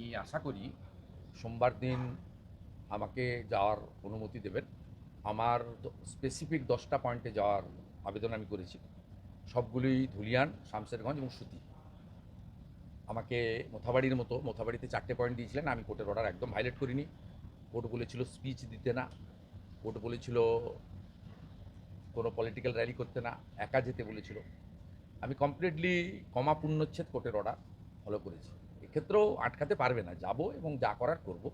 আমি আশা করি সোমবার দিন আমাকে যাওয়ার অনুমতি দেবেন। আমার স্পেসিফিক দশটা পয়েন্টে যাওয়ার আবেদন আমি করেছি। সবগুলি ধুলিয়ান, শামসেরগঞ্জ এবং সুতি। আমাকে মোথাবাড়ির মতো, মোথাবাড়িতে চারটে পয়েন্ট দিয়েছিলেন, আমি কোর্টের অর্ডার একদম ভাইলেট করিনি। কোর্ট বলেছিল স্পিচ দিতে না। কোর্ট বলেছিল কোনো পলিটিক্যাল র্যালি করতে না। একা যেতে বলেছিল। আমি কমপ্লিটলি কমা পূর্ণচ্ছেদ কোর্টের অর্ডার ফলো করেছি। এক্ষেত্রেও আটকাতে পারবে না। যাব এবং যা করার করব।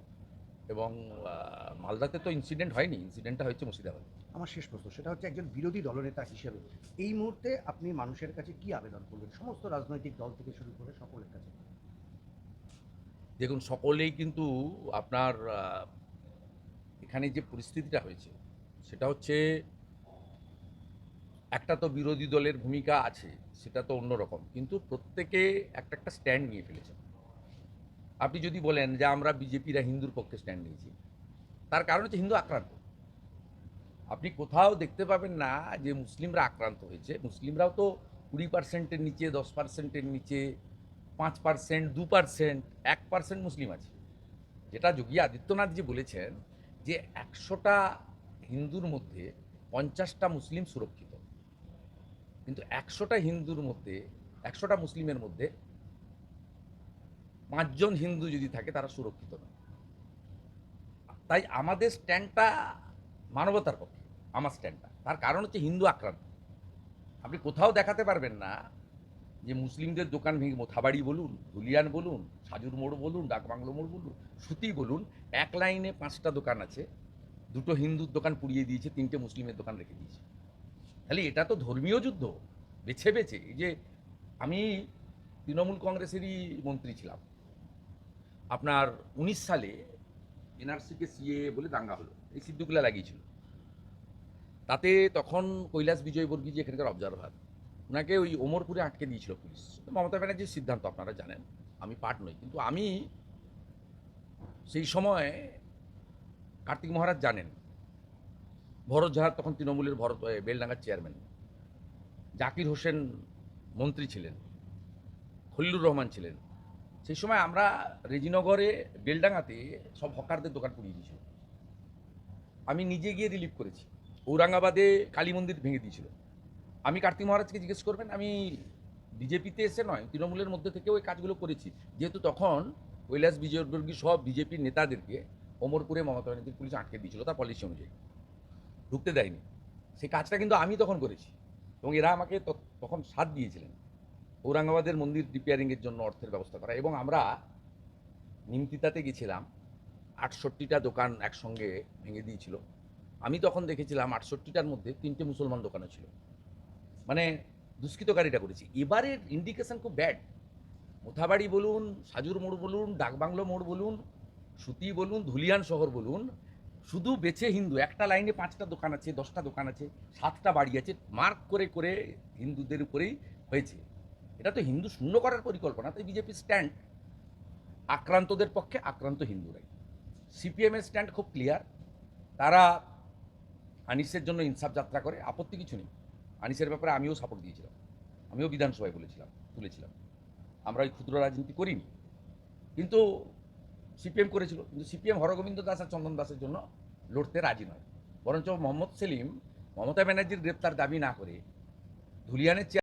এবং মালদাতে তো ইনসিডেন্ট হয়নি। ইনসিডেন্টটা হয়েছে মুর্শিদাবাদে। আমার শেষ প্রশ্ন সেটা হচ্ছে একজন বিরোধী দলনেতা হিসেবে। এই মুহূর্তে আপনি মানুষের কাছে কি আবেদন করবেন সমস্ত রাজনৈতিক দল থেকে শুরু করে সকলের কাছে। দেখুন সকলেই কিন্তু আপনার এখানে যে পরিস্থিতিটা হয়েছে সেটা হচ্ছে একটা তো বিরোধী দলের ভূমিকা আছে সেটা তো অন্যরকম। কিন্তু প্রত্যেকে একটা একটা স্ট্যান্ড নিয়ে ফেলেছে আপনি যদি বলেন যে আমরা বিজেপিরা হিন্দুর পক্ষে স্ট্যান্ড নিয়েছি, তার কারণ হচ্ছে হিন্দু আক্রান্ত। আপনি কোথাও দেখতে পাবেন না যে মুসলিমরা আক্রান্ত হয়েছে। মুসলিমরাও তো কুড়ি পার্সেন্টের নিচে, দশ পার্সেন্টের নিচে, পাঁচ পার্সেন্ট দু পার্সেন্ট এক পার্সেন্ট মুসলিম আছে। যেটা যোগী আদিত্যনাথ যে বলেছেন যে একশোটা হিন্দুর মধ্যে পঞ্চাশটা মুসলিম সুরক্ষিত। কিন্তু একশোটা হিন্দুর মধ্যে, একশোটা মুসলিমের মধ্যে পাঁচজন হিন্দু যদি থাকে, তারা সুরক্ষিত নয়। তাই আমাদের স্ট্যান্ডটা মানবতার পক্ষে, আমার স্ট্যান্ডটা। তার কারণ হচ্ছে হিন্দু আক্রান্ত। আপনি কোথাও দেখাতে পারবেন না যে মুসলিমদের দোকান ভেঙে, মোথাবাড়ি বলুন, ধুলিয়ান বলুন, সাজুর মোড় বলুন ডাকবাংলো মোড় বলুন, সুতি বলুন, এক লাইনে পাঁচটা দোকান আছে, দুটো হিন্দুর দোকান পুড়িয়ে দিয়েছে, তিনটে মুসলিমের দোকান রেখে দিয়েছে। তাহলে এটা তো ধর্মীয় যুদ্ধ, বেছে বেছে। যে আমি তৃণমূল কংগ্রেসেরই মন্ত্রী ছিলাম আপনার উনিশ সালে এনআরসিকে সিএ বলে দাঙ্গা হলো। এই সিদ্ধুগুলা লাগিয়েছিল। তাতে তখন কৈলাস যে এখানকার অবজারভার ওনাকে ওই ওমরপুরে আটকে দিয়েছিল পুলিশ। মমতা ব্যানার্জির সিদ্ধান্ত আপনারা জানেন, আমি পার্ট নই। কিন্তু আমি সেই সময় কার্তিক মহারাজ জানেন, ভরত ঝাড় তখন তৃণমূলের ভরত বেলডাঙ্গার চেয়ারম্যান জাকির হোসেন মন্ত্রী ছিলেন, খলিলুর রহমান ছিলেন। সেই সময় আমরা রেজিনগরে, বেলডাঙ্গাতে সব হকারদের দোকান পুড়িয়ে দিয়েছিল। আমি নিজে গিয়ে রিলিভ করেছি। ঔরঙ্গাবাদে কালী মন্দির ভেঙে দিয়েছিল। আমি কার্তিক মহারাজকে জিজ্ঞেস করবেন, আমি বিজেপিতে এসে নয়, তৃণমূলের মধ্যে থেকেও ওই কাজগুলো করেছি। যেহেতু তখন কৈলাস বিজয়বর্গী সব বিজেপির নেতাদেরকে ওমরপুরে মমতা ব্যানার্জির পুলিশ আটকে দিয়েছিল তার পলিসি অনুযায়ী। ঢুকতে দেয়নি। সেই কাজটা কিন্তু আমি তখন করেছি এবং এরা আমাকে তখন সাথ দিয়েছিলেন। ঔরঙ্গাবাদের মন্দির রিপেয়ারিংয়ের জন্য অর্থের ব্যবস্থা করা। এবং আমরা নিমতিতাতে গেছিলাম, আটষট্টিটা দোকান একসঙ্গে ভেঙে দিয়েছিল। আমি তখন দেখেছিলাম আটষট্টিটার মধ্যে তিনটে মুসলমান দোকানও ছিল। মানে দুষ্কৃতকারীটা করেছি। এবারের ইন্ডিকেশন খুব ব্যাড মোথাবাড়ি বলুন, সাজুর মোড় বলুন, ডাকবাংলো মোড় বলুন, সুতি বলুন, ধুলিয়ান শহর বলুন, শুধু বেছে হিন্দু। একটা লাইনে পাঁচটা দোকান আছে, দশটা দোকান আছে, সাতটা বাড়ি আছে মার্ক করে করে হিন্দুদের উপরেই হয়েছে। এটা তো হিন্দু শূন্য করার পরিকল্পনা, তাই বিজেপি স্ট্যান্ড আক্রান্তদের পক্ষে আক্রান্ত হিন্দুরাই। সিপিএমের স্ট্যান্ড খুব ক্লিয়ার তারা আনিসের জন্য ইনসাফ যাত্রা করে, আপত্তি কিছু নেই। আনিসের ব্যাপারে আমিও সাপোর্ট দিয়েছিলাম, আমিও বিধানসভায় বলেছিলাম, তুলেছিলাম। আমরা ওই ক্ষুদ্র রাজনীতি করিনি। কিন্তু সিপিএম করেছিল, কিন্তু সিপিএম হরগোবিন্দ দাস আর চন্দন দাসের জন্য লড়তে রাজি নয়। বরঞ্চ মোহাম্মদ সেলিম, মমতা ব্যানার্জির গ্রেপ্তার দাবি না করে ধুলিয়ানের